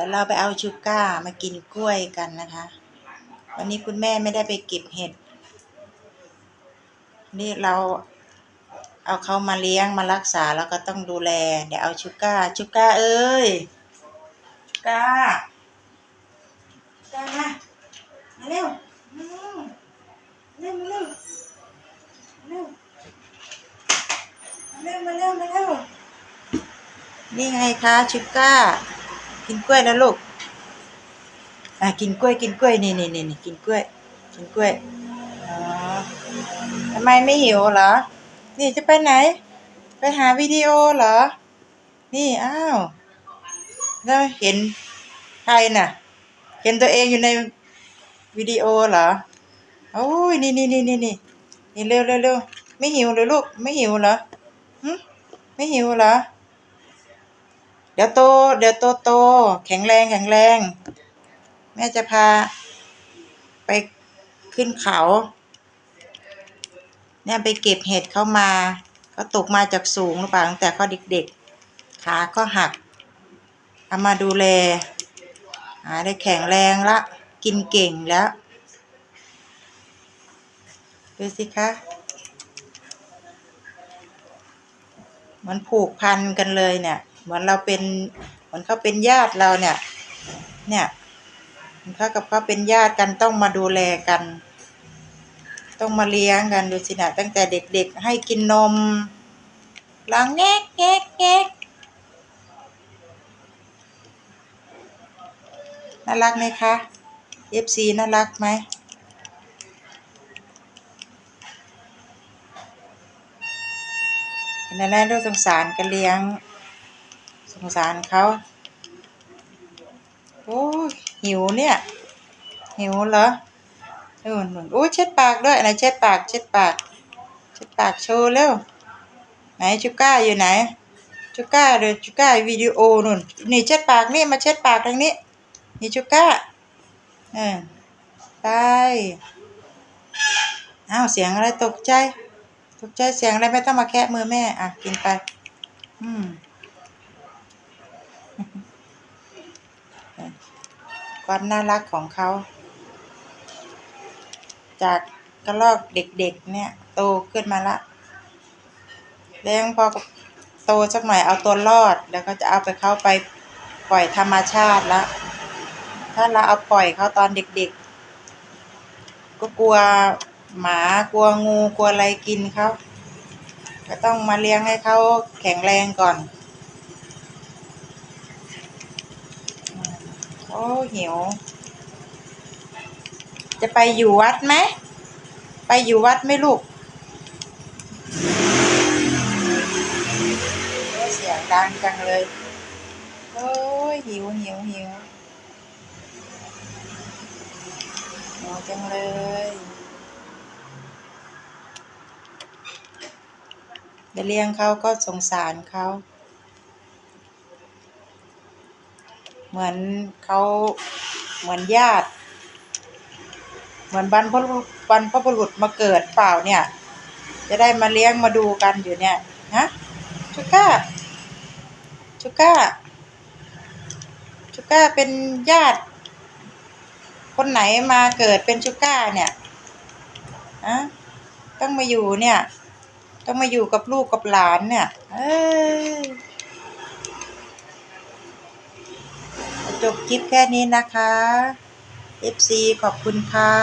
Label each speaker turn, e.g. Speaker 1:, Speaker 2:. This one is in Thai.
Speaker 1: ดี๋ยวเราไปเอาชูก้ามากินกล้วยกันนะคะ วันนี้คุณแม่ไม่ได้ไปเก็บเห็ด นี่เราเอาเขามาเลี้ยงมารักษาแล้วก็ต้องดูแล เดี๋ยวเอาชูก้าชูก้าเอ้ยชูก้าชูก้ามามาเร็วมเร็วมาเร็วมาเร็วมาเร็วมาเร็วมาเร็วนี่ไงคะชูก้า กินกล้วยนะลูกอะกินกล้วย กินกล้วยนี่นี่นี่นี่กินกล้วย กินกล้วยอ๋อทำไมไม่หิวเหรอ นี่จะไปไหน ไปหาวิดีโอเหรอ นี่อ้าวแล้วเห็นใครน่ะ เห็นตัวเองอยู่ในวิดีโอเหรอโอ้ยนี่นี่นี่นี่นี่นี่เร็วเร็วเร็วไม่หิวเลยลูก ไม่หิวเหรอหึไม่หิวเหรอ เดี๋ยวโต เดี๋ยวโตโต แข็งแรงแข็งแรง แม่จะพาไปขึ้นเขา เนี่ยไปเก็บเห็ดเข้ามาเขาตกมาจากสูงหรือเปล่าตั้งแต่เขาเด็กๆ ขาก็หัก เอามาดูแลหาได้แข็งแรงละ กินเก่งแล้ว ดูสิคะมันผูกพันกันเลยเนี่ย เหมือนเราเป็นเหมือนเขาเป็นญาติเราเนี่ย เนี่ยเขากับเขาเป็นญาติกันต้องมาดูแลกัน ต้องมาเลี้ยงกันดูสินะตั้งแต่เด็กๆให้กินนมล้างแงกแงกแงกน่ารักไหมคะ FC น่ารักไหมเห็นแล้วด้วยสงสารกันเลี้ยง งสารเขา โอ้ยหิวเนี่ย หิวเหรอนู่นนู่นโอ้ยเช็ดปากด้วยไหนเช็ดปากเช็ดปากเช็ดปากโชว์เร็ว ไหนจูก้าอยู่ไหนจูก้าเดี๋ยวจูก้าวิดีโอนู่นนี่เช็ดปากนี่มาเช็ดปากทางนี้ นี่จูก้าเออไปอ้าวเสียงอะไรตกใจ ตกใจเสียงอะไรไม่ต้องมาแคะมือแม่ อะ กินไป อืม ความน่ารักของเขา จากกระลอกเด็กๆ เนี่ย โตขึ้นมาละเลี้ยงพอโตสักหน่อยเอาตัวรอด แล้วก็จะเอาไปเข้าไปปล่อยธรรมชาติละถ้าเราเอาปล่อยเขาตอนเด็กๆ ก็กลัวหมากลัวงูกลัวอะไรกินเขาก็ต้องมาเลี้ยงให้เขาแข็งแรงก่อน โอ้หิว จะไปอยู่วัดไหม ไปอยู่วัดไหมลูกโอ้เสียงดังจังเลย โอ้ยหิวหิวหิวหิวจังเลย ไปเลี้ยงเขาก็สงสารเขา เหมือนเขาเหมือนญาติ เหมือนบรรพบุรุษบรรพบุรุษมาเกิดเปล่าเนี่ย จะได้มาเลี้ยงมาดูกันอยู่เนี่ยนะชูก้าชูก้าชูก้าเป็นญาติ คนไหนมาเกิดเป็นชูก้าเนี่ยอะต้องมาอยู่เนี่ย ต้องมาอยู่กับลูกกับหลานเนี่ย เอ้ย จบคลิปแค่นี้นะคะ FC ขอบคุณค่ะ